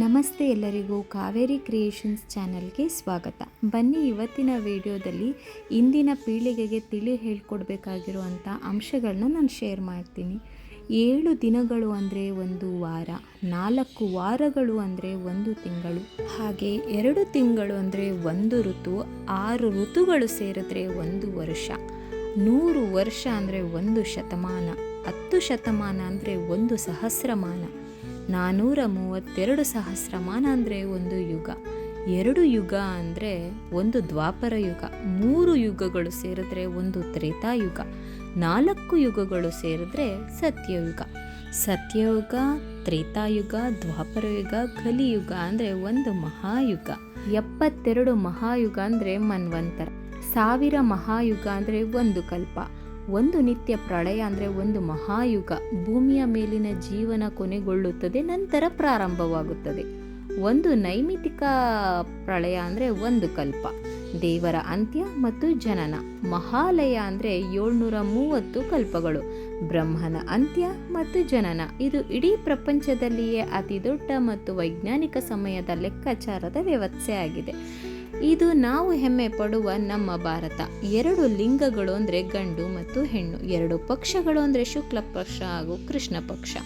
ನಮಸ್ತೆ ಎಲ್ಲರಿಗೂ ಕಾವೇರಿ ಕ್ರಿಯೇಷನ್ಸ್ ಚಾನಲ್ಗೆ ಸ್ವಾಗತ. ಬನ್ನಿ ಇವತ್ತಿನ ವಿಡಿಯೋದಲ್ಲಿ ಇಂದಿನ ಪೀಳಿಗೆಗೆ ತಿಳಿ ಹೇಳ್ಕೊಡ್ಬೇಕಾಗಿರುವಂಥ ಅಂಶಗಳನ್ನ ನಾನು ಶೇರ್ ಮಾಡ್ತೀನಿ. ಏಳು ದಿನಗಳು ಅಂದರೆ ಒಂದು ವಾರ, ನಾಲ್ಕು ವಾರಗಳು ಅಂದರೆ ಒಂದು ತಿಂಗಳು, ಹಾಗೆ ಎರಡು ತಿಂಗಳು ಅಂದರೆ ಒಂದು ಋತು, ಆರು ಋತುಗಳು ಸೇರಿದ್ರೆ ಒಂದು ವರ್ಷ, ನೂರು ವರ್ಷ ಅಂದರೆ ಒಂದು ಶತಮಾನ, ಹತ್ತು ಶತಮಾನ ಅಂದರೆ ಒಂದು ಸಹಸ್ರಮಾನ ನಾನ್ನೂರ ಮೂವತ್ತೆರಡು ಸಹಸ್ರಮಾನ ಅಂದರೆ ಒಂದು ಯುಗ. ಎರಡು ಯುಗ ಅಂದರೆ ಒಂದು ದ್ವಾಪರ ಯುಗ. ಮೂರು ಯುಗಗಳು ಸೇರಿದ್ರೆ ಒಂದು ತ್ರೇತಾಯುಗ. ನಾಲ್ಕು ಯುಗಗಳು ಸೇರಿದ್ರೆ ಸತ್ಯಯುಗ. ಸತ್ಯಯುಗ, ತ್ರೇತಾಯುಗ ದ್ವಾಪರ ಯುಗ ಕಲಿಯುಗ ಅಂದರೆ ಒಂದು ಮಹಾಯುಗ. ಎಪ್ಪತ್ತೆರಡು ಮಹಾಯುಗ ಅಂದರೆ ಮನ್ವಂತರ. ಸಾವಿರ ಮಹಾಯುಗ ಅಂದರೆ ಒಂದು ಕಲ್ಪ. ಒಂದು ನಿತ್ಯ ಪ್ರಳಯ ಅಂದರೆ ಒಂದು ಮಹಾಯುಗ ಭೂಮಿಯ ಮೇಲಿನ ಜೀವನ ಕೊನೆಗೊಳ್ಳುತ್ತದೆ, ನಂತರ ಪ್ರಾರಂಭವಾಗುತ್ತದೆ. ಒಂದು ನೈಮಿತಿಕ ಪ್ರಳಯ ಅಂದರೆ ಒಂದು ಕಲ್ಪ. ದೇವರ ಅಂತ್ಯ ಮತ್ತು ಜನನ. ಮಹಾಲಯ ಅಂದರೆ ಏಳ್ನೂರ ಮೂವತ್ತು ಕಲ್ಪಗಳು. ಬ್ರಹ್ಮನ ಅಂತ್ಯ ಮತ್ತು ಜನನ. ಇದು ಇಡೀ ಪ್ರಪಂಚದಲ್ಲಿಯೇ ಅತಿ ದೊಡ್ಡ ಮತ್ತು ವೈಜ್ಞಾನಿಕ ಸಮಯದ ಲೆಕ್ಕಾಚಾರದ ವ್ಯವಸ್ಥೆ ಆಗಿದೆ. ಇದು ನಾವು ಹೆಮ್ಮೆ ಪಡುವ ನಮ್ಮ ಭಾರತ. ಎರಡು ಲಿಂಗಗಳು ಅಂದರೆ ಗಂಡು ಮತ್ತು ಹೆಣ್ಣು. ಎರಡು ಪಕ್ಷಗಳು ಅಂದರೆ ಶುಕ್ಲ ಪಕ್ಷ ಹಾಗೂ ಕೃಷ್ಣ ಪಕ್ಷ.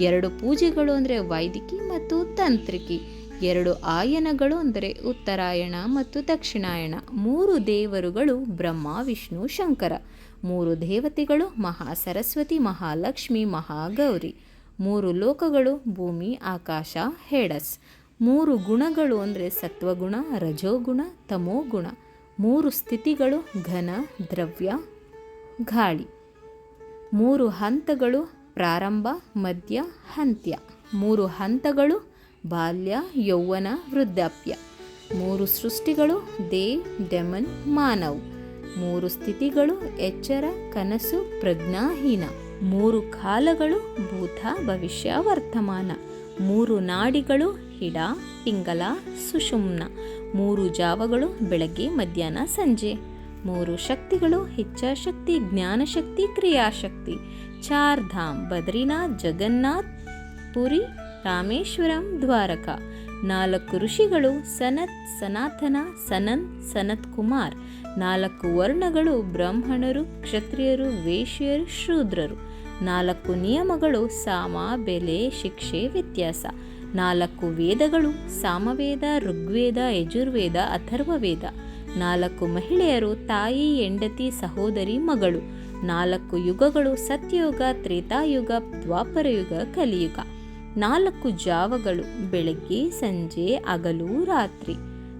ಎರಡು ಪೂಜೆಗಳು ಅಂದರೆ ವೈದಿಕಿ ಮತ್ತು ತಾಂತ್ರಿಕಿ. ಎರಡು ಆಯನಗಳು ಅಂದರೆ ಉತ್ತರಾಯಣ ಮತ್ತು ದಕ್ಷಿಣಾಯಣ. ಮೂರು ದೇವರುಗಳು ಬ್ರಹ್ಮ, ವಿಷ್ಣು, ಶಂಕರ. ಮೂರು ದೇವತೆಗಳು ಮಹಾ ಸರಸ್ವತಿ ಮಹಾಲಕ್ಷ್ಮಿ, ಮಹಾಗೌರಿ. ಮೂರು ಲೋಕಗಳು ಭೂಮಿ, ಆಕಾಶ, ಹೇಡಸ್. ಮೂರು ಗುಣಗಳು ಅಂದರೆ ಸತ್ವಗುಣ, ರಜೋಗುಣ, ತಮೋಗುಣ. ಮೂರು ಸ್ಥಿತಿಗಳು, ಘನ, ದ್ರವ್ಯ, ಗಾಳಿ. ಮೂರು ಹಂತಗಳು, ಪ್ರಾರಂಭ, ಮಧ್ಯ, ಅಂತ್ಯ. ಮೂರು ಹಂತಗಳು, ಬಾಲ್ಯ, ಯೌವನ, ವೃದ್ಧಾಪ್ಯ. ಮೂರು ಸೃಷ್ಟಿಗಳು ದೇ ಡೆಮನ್ ಮಾನವ್. ಮೂರು ಸ್ಥಿತಿಗಳು, ಎಚ್ಚರ, ಕನಸು, ಪ್ರಜ್ಞಾಹೀನ. ಮೂರು ಕಾಲಗಳು ಭೂತ ಭವಿಷ್ಯ, ವರ್ತಮಾನ. ಮೂರು ನಾಡಿಗಳು, ಹಿಡ, ಪಿಂಗಲ, ಸುಷುಮ್ನ. ಮೂರು ಜಾವಗಳು, ಬೆಳಗ್ಗೆ, ಮಧ್ಯಾಹ್ನ, ಸಂಜೆ. ಮೂರು ಶಕ್ತಿಗಳು ಇಚ್ಛಾಶಕ್ತಿ ಜ್ಞಾನಶಕ್ತಿ ಕ್ರಿಯಾಶಕ್ತಿ ಚಾರ್ ಧಾಮ್, ಬದ್ರಿನಾಥ್, ಜಗನ್ನಾಥ್, ಪುರಿ, ರಾಮೇಶ್ವರಂ, ದ್ವಾರಕ. ನಾಲ್ಕು ಋಷಿಗಳು, ಸನತ್, ಸನಾತನ ಸನನ್ ಸನತ್ ಕುಮಾರ್. ನಾಲ್ಕು ವರ್ಣಗಳು, ಬ್ರಾಹ್ಮಣರು, ಕ್ಷತ್ರಿಯರು, ವೇಶ್ಯರು, ಶೂದ್ರರು. ನಾಲ್ಕು ನಿಯಮಗಳು ಸಾಮ, ಬೆಲೆ, ಶಿಕ್ಷೆ, ವ್ಯತ್ಯಾಸ. ನಾಲ್ಕು ವೇದಗಳು ಸಾಮವೇದ, ಋಗ್ವೇದ, ಯಜುರ್ವೇದ, ಅಥರ್ವವೇದ. ನಾಲ್ಕು ಮಹಿಳೆಯರು ತಾಯಿ, ಹೆಂಡತಿ, ಸಹೋದರಿ, ಮಗಳು. ನಾಲ್ಕು ಯುಗಗಳು ಸತ್ಯಯುಗ, ತ್ರೇತಾಯುಗ, ದ್ವಾಪರಯುಗ, ಕಲಿಯುಗ. ನಾಲ್ಕು ಜಾವಗಳು ಬೆಳಗ್ಗೆ, ಸಂಜೆ ಅಗಲು ರಾತ್ರಿ.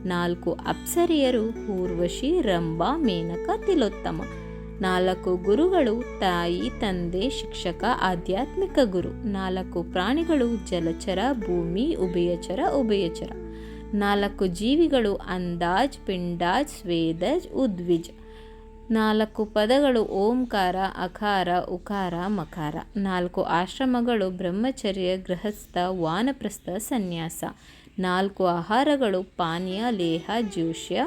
ನಾಲ್ಕು ಅಪ್ಸರಿಯರು ಊರ್ವಶಿ, ರಂಭಾ, ಮೇನಕ, ತಿಲೋತ್ತಮ. ನಾಲ್ಕು ಗುರುಗಳು, ತಾಯಿ, ತಂದೆ, ಶಿಕ್ಷಕ, ಆಧ್ಯಾತ್ಮಿಕ ಗುರು. ನಾಲ್ಕು ಪ್ರಾಣಿಗಳು, ಜಲಚರ, ಭೂಮಿ, ಉಭಯಚರ ಉಭಯಚರ. ನಾಲ್ಕು ಜೀವಿಗಳು, ಅಂದಾಜ್, ಪಿಂಡಾಜ್, ಸ್ವೇದಜ್, ಉದ್ವಿಜ್. ನಾಲ್ಕು ಪದಗಳು, ಓಂಕಾರ, ಅಕಾರ, ಉಕಾರ, ಮಕಾರ. ನಾಲ್ಕು ಆಶ್ರಮಗಳು, ಬ್ರಹ್ಮಚರ್ಯ, ಗೃಹಸ್ಥ, ವಾನಪ್ರಸ್ಥ, ಸನ್ಯಾಸ. ನಾಲ್ಕು ಆಹಾರಗಳು, ಪಾನೀಯ, ಲೇಹ ಜ್ಯೂಷ್ಯ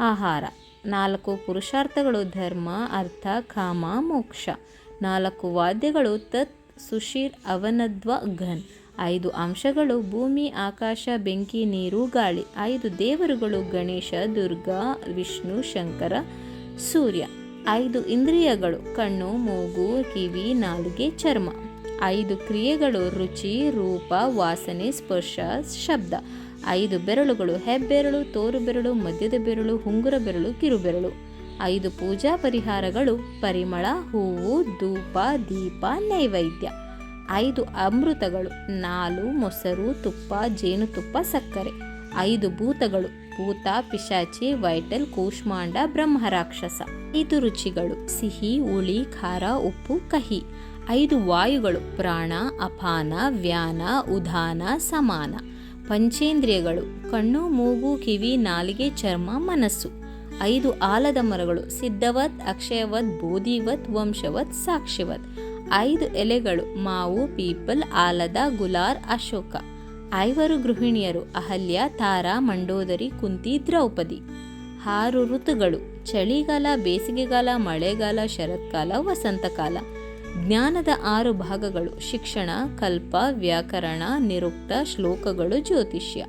ಆಹಾರ. ನಾಲ್ಕು ಪುರುಷಾರ್ಥಗಳು ಧರ್ಮ, ಅರ್ಥ, ಕಾಮ, ಮೋಕ್ಷ. ನಾಲ್ಕು ವಾದ್ಯಗಳು ತತ್, ಸುಶೀರ್, ಅವನದ್ವ, ಘನ್. ಐದು ಅಂಶಗಳು ಭೂಮಿ, ಆಕಾಶ, ಬೆಂಕಿ, ನೀರು, ಗಾಳಿ. ಐದು ದೇವರುಗಳು ಗಣೇಶ, ದುರ್ಗಾ, ವಿಷ್ಣು, ಶಂಕರ, ಸೂರ್ಯ. ಐದು ಇಂದ್ರಿಯಗಳು ಕಣ್ಣು, ಮೂಗು, ಕಿವಿ, ನಾಲಿಗೆ, ಚರ್ಮ. ಐದು ಕ್ರಿಯೆಗಳು ರುಚಿ, ರೂಪ, ವಾಸನೆ, ಸ್ಪರ್ಶ, ಶಬ್ದ. ಐದು ಬೆರಳುಗಳು ಹೆಬ್ಬೆರಳು, ತೋರು ಬೆರಳು ಮಧ್ಯದ ಬೆರಳು ಹುಂಗುರ ಬೆರಳು ಕಿರುಬೆರಳು ಐದು ಪೂಜಾ ಪರಿಹಾರಗಳು ಪರಿಮಳ, ಹೂವು, ಧೂಪ, ದೀಪ, ನೈವೇದ್ಯ. ಐದು ಅಮೃತಗಳು, ನಾಲು ಮೊಸರು, ತುಪ್ಪ ಜೇನುತುಪ್ಪ ಸಕ್ಕರೆ. ಐದು ಭೂತಗಳು, ಭೂತ, ಪಿಶಾಚಿ, ವೈಟಲ್, ಕೂಷ್ಮಾಂಡ, ಬ್ರಹ್ಮರಾಕ್ಷಸ. ಐದು ರುಚಿಗಳು, ಸಿಹಿ, ಹುಳಿ, ಖಾರ, ಉಪ್ಪು, ಕಹಿ. ಐದು ವಾಯುಗಳು, ಪ್ರಾಣ, ಅಪಾನ, ವ್ಯಾನ, ಉದಾನ, ಸಮಾನ. ಪಂಚೇಂದ್ರಿಯಗಳು, ಕಣ್ಣು, ಮೂಗು, ಕಿವಿ, ನಾಲಿಗೆ, ಚರ್ಮ, ಮನಸ್ಸು. ಐದು ಆಲದ ಮರಗಳು, ಸಿದ್ಧವತ್, ಅಕ್ಷಯವತ್, ಬೋಧಿವತ್, ವಂಶವತ್ ಸಾಕ್ಷ್ಯವತ್ ಐದು ಎಲೆಗಳು, ಮಾವು, ಪೀಪಲ್, ಆಲದ, ಗುಲಾರ್, ಅಶೋಕ. ಐವರು ಗೃಹಿಣಿಯರು, ಅಹಲ್ಯ, ತಾರಾ, ಮಂಡೋದರಿ, ಕುಂತಿ, ದ್ರೌಪದಿ. ಆರು ಋತುಗಳು, ಚಳಿಗಾಲ, ಬೇಸಿಗೆಗಾಲ, ಮಳೆಗಾಲ, ಶರತ್ಕಾಲ, ವಸಂತಕಾಲ. ಜ್ಞಾನದ ಆರು ಭಾಗಗಳು ಶಿಕ್ಷಣ, ಕಲ್ಪ, ವ್ಯಾಕರಣ, ನಿರುಕ್ತ, ಶ್ಲೋಕಗಳು, ಜ್ಯೋತಿಷ್ಯ.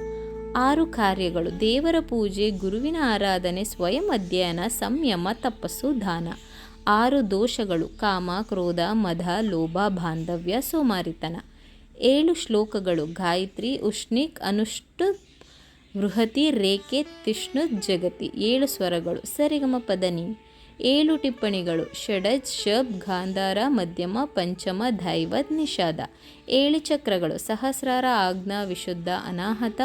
ಆರು ಕಾರ್ಯಗಳು ದೇವರ ಪೂಜೆ, ಗುರುವಿನ ಆರಾಧನೆ, ಸ್ವಯಂ ಅಧ್ಯಯನ, ಸಂಯಮ, ತಪಸ್ಸು, ದಾನ. ಆರು ದೋಷಗಳು ಕಾಮ, ಕ್ರೋಧ ಮಧ ಲೋಭ, ಬಾಂಧವ್ಯ, ಸೋಮಾರಿತನ. ಏಳು ಶ್ಲೋಕಗಳು ಗಾಯತ್ರಿ, ಉಷ್ಣಿಕ್, ಅನುಷ್ಠು, ಬೃಹತಿ ರೇಖೆ ತಿಷ್ಣು, ಜಗತಿ. ಏಳು ಸ್ವರಗಳು ಸರಿಗಮ ಪದನಿ ಏಳು ಟಿಪ್ಪಣಿಗಳು. ಷಡಜ್, ಶಬ್ ಗಾಂಧಾರ ಮಧ್ಯಮ, ಪಂಚಮ ದೈವತ್ ನಿಷಾದ. ಏಳು ಚಕ್ರಗಳು. ಸಹಸ್ರಾರ ಆಜ್ಞಾ, ವಿಶುದ್ಧ, ಅನಾಹತ,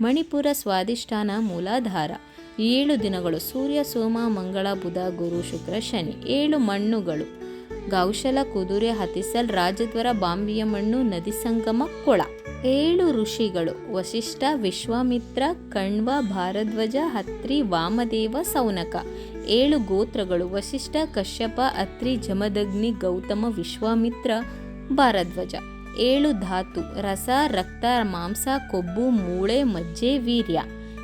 ಮಣಿಪುರ ಸ್ವಾದಿಷ್ಠಾನ ಮೂಲಾಧಾರ. ಏಳು ದಿನಗಳು. ಸೂರ್ಯ, ಸೋಮ, ಮಂಗಳ, ಬುಧ, ಗುರು, ಶುಕ್ರ, ಶನಿ. ಏಳು ಮಣ್ಣುಗಳು. ಗೌಶಲ, ಕುದುರೆ, ಹತಿಸಲ್, ರಾಜದ್ವರ, ಬಾಂಬಿಯ ಮಣ್ಣು, ನದಿ ಸಂಗಮ, ಕೊಳ. ಏಳು ಋಷಿಗಳು. ವಶಿಷ್ಠ ವಿಶ್ವಾಮಿತ್ರ, ಕಣ್ವ, ಭಾರದ್ವಜ, ಹತ್ರಿ, ವಾಮದೇವ, ಸೌನಕ. ಏಳು ಗೋತ್ರಗಳು. ವಶಿಷ್ಠ ಕಶ್ಯಪ, ಅತ್ರಿ, ಜಮದಗ್ನಿ, ಗೌತಮ, ವಿಶ್ವಾಮಿತ್ರ, ಭಾರದ್ವಜ. ಏಳು ಧಾತು. ರಸ, ರಕ್ತ, ಮಾಂಸ, ಕೊಬ್ಬು, ಮೂಳೆ, ಮಜ್ಜೆ, ವೀರ್ಯ.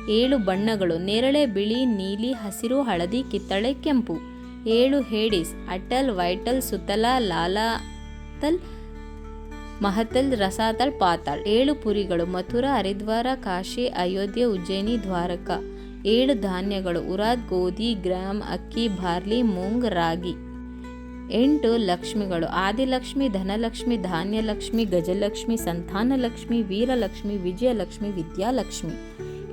ಏಳು ಬಣ್ಣಗಳು. ನೇರಳೆ, ಬಿಳಿ, ನೀಲಿ, ಹಸಿರು, ಹಳದಿ, ಕಿತ್ತಳೆ, ಕೆಂಪು. ಏಳು ಹೇಡಿಸ್, ಅಟಲ್, ವೈಟಲ್, ಸುತಲ ಲಾಲಾತಲ್ ಮಹತಲ್ ರಸಾತಲ್ ಪಾತಾಳ್. ಏಳು ಪುರಿಗಳು, ಮಥುರಾ, ಹರಿದ್ವಾರ, ಕಾಶಿ, ಅಯೋಧ್ಯೆ, ಉಜ್ಜಯಿನಿ, ದ್ವಾರಕ. ಏಳು ಧಾನ್ಯಗಳು, ಉರಾದ್, ಗೋಧಿ ಗ್ರಾಮ್ ಅಕ್ಕಿ, ಬಾರ್ಲಿ, ಮೂಂಗ್, ರಾಗಿ. ಎಂಟು ಲಕ್ಷ್ಮಿಗಳು, ಆದಿಲಕ್ಷ್ಮಿ, ಧನಲಕ್ಷ್ಮಿ, ಧಾನ್ಯಲಕ್ಷ್ಮಿ, ಗಜಲಕ್ಷ್ಮಿ, ಸಂತಾನಲಕ್ಷ್ಮಿ, ವೀರಲಕ್ಷ್ಮಿ, ವಿಜಯಲಕ್ಷ್ಮಿ, ವಿದ್ಯಾಲಕ್ಷ್ಮಿ.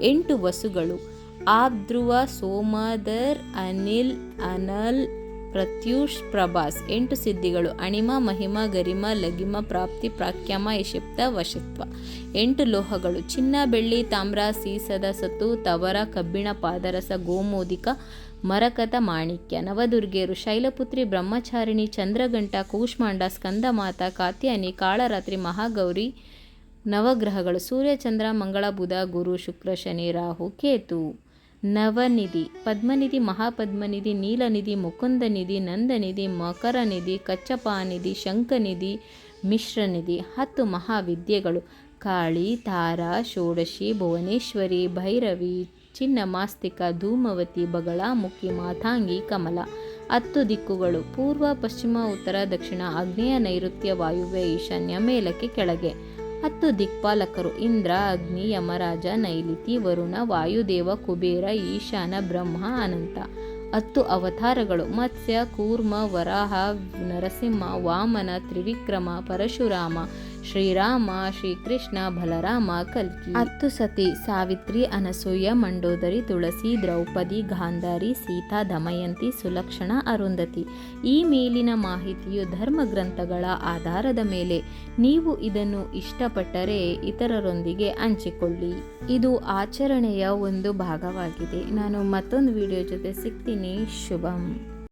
ಎಂಟು ವಸುಗಳು ಆಬ್ಧ್ರುವ ಸೋಮದರ್, ಅನಿಲ್, ಅನಲ್, ಪ್ರತ್ಯೂಷ್, ಪ್ರಭಾಸ್. ಎಂಟು ಸಿದ್ಧಿಗಳು. ಅಣಿಮ, ಮಹಿಮ, ಗರಿಮ ಲಗಿಮ ಪ್ರಾಪ್ತಿ, ಪ್ರಾಖ್ಯಾಮ, ಯಶಿಪ್ತ, ವಶತ್ವ. ಎಂಟು ಲೋಹಗಳು. ಚಿನ್ನ, ಬೆಳ್ಳಿ, ತಾಮ್ರ, ಸೀಸದ ಸತು ತವರ, ಕಬ್ಬಿಣ, ಪಾದರಸ, ಗೋಮೋದಿಕ, ಮರಕತ, ಮಾಣಿಕ್ಯ. ನವದುರ್ಗೆಯರು ಶೈಲಪುತ್ರಿ, ಬ್ರಹ್ಮಚಾರಿಣಿ ಚಂದ್ರಗಂಟ ಕೂಷ್ಮಾಂಡ, ಸ್ಕಂದಮಾತ ಕಾತ್ಯಾನಿ ಕಾಳರಾತ್ರಿ, ಮಹಾಗೌರಿ, ನವಗ್ರಹಗಳು. ಸೂರ್ಯಚಂದ್ರ ಮಂಗಳ, ಬುಧ, ಗುರು, ಶುಕ್ರ, ಶನಿ, ರಾಹು, ಕೇತು. ನವನಿಧಿ, ಪದ್ಮನಿಧಿ, ಮಹಾಪದ್ಮನಿಧಿ, ನೀಲನಿಧಿ, ಮುಕುಂದನಿಧಿ, ನಂದನಿಧಿ, ಮಕರನಿಧಿ, ಕಚ್ಚಪಾನಿಧಿ, ಶಂಖನಿಧಿ, ಮಿಶ್ರನಿಧಿ, ಹತ್ತು ಮಹಾವಿದ್ಯೆಗಳು. ಕಾಳಿ, ತಾರಾ, ಷೋಡಶಿ, ಭುವನೇಶ್ವರಿ, ಭೈರವಿ, ಚಿನ್ನಮಾಸ್ತಿಕ, ಧೂಮವತಿ, ಬಗಳಾಮುಖಿ ಮಾತಾಂಗಿ ಕಮಲ. ಹತ್ತು ದಿಕ್ಕುಗಳು. ಪೂರ್ವ, ಪಶ್ಚಿಮ, ಉತ್ತರ, ದಕ್ಷಿಣ, ಆಗ್ನೇಯ ನೈಋತ್ಯ ವಾಯುವ್ಯ ಈಶಾನ್ಯ ಮೇಲಕ್ಕೆ ಕೆಳಗೆ. ಹತ್ತು ದಿಕ್ಪಾಲಕರು ಇಂದ್ರ, ಅಗ್ನಿ, ಯಮರಾಜ, ನೈಲಿತಿ, ವರುಣ, ವಾಯುದೇವ, ಕುಬೇರ, ಈಶಾನ, ಬ್ರಹ್ಮ, ಅನಂತ. ಹತ್ತು ಅವತಾರಗಳು ಮತ್ಸ್ಯ, ಕೂರ್ಮ, ವರಾಹ, ನರಸಿಂಹ, ವಾಮನ, ತ್ರಿವಿಕ್ರಮ, ಪರಶುರಾಮ ಶ್ರೀರಾಮ, ಶ್ರೀಕೃಷ್ಣ, ಬಲರಾಮ, ಕಲ್ಕಿ. ಹತ್ತು ಸತಿ ಸಾವಿತ್ರಿ, ಅನಸೂಯ, ಮಂಡೋದರಿ, ತುಳಸಿ, ದ್ರೌಪದಿ, ಗಾಂಧಾರಿ, ಸೀತಾ, ದಮಯಂತಿ, ಸುಲಕ್ಷಣ, ಅರುಂಧತಿ. ಈ ಮೇಲಿನ ಮಾಹಿತಿಯು ಧರ್ಮ ಗ್ರಂಥಗಳ ಆಧಾರದ ಮೇಲೆ. ನೀವು ಇದನ್ನು ಇಷ್ಟಪಟ್ಟರೆ ಇತರರೊಂದಿಗೆ ಹಂಚಿಕೊಳ್ಳಿ. ಇದು ಆಚರಣೆಯ ಒಂದು ಭಾಗವಾಗಿದೆ. ನಾನು ಮತ್ತೊಂದು ವಿಡಿಯೋ ಜೊತೆ ಸಿಗ್ತೀನಿ. ಶುಭಂ.